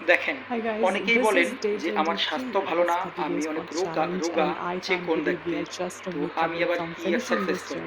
দেখেন অনেকেই বলেন যে আমার স্বাস্থ্য ভালো না আমি অনেক রোগা রোগা যে আমি আবার কি এক্সারসাইজ করব।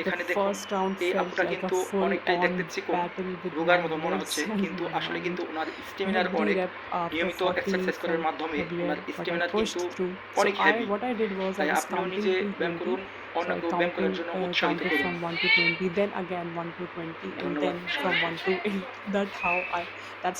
এখানে দেখুন এই আপুটা কিন্তু অনেকটাই on দেখতে চিকন battle with রোগার মতো মনে হচ্ছে কিন্তু আসলে. কিন্তু ওনার স্টেমিনার অনেক নিয়মিত 40 এক্সারসাইজ করার মাধ্যমে ওনার স্টেমিনার কিন্তু অনেক I তাই আপনিও নিজে ব্যায়াম 20. করুন অন্যকেও ব্যায়াম করার জন্য uh, উৎসাহিত করুন from 1 to 20, then again 1 to 20, and ধন্যবাদ then from 1 to 8. That's how I. That's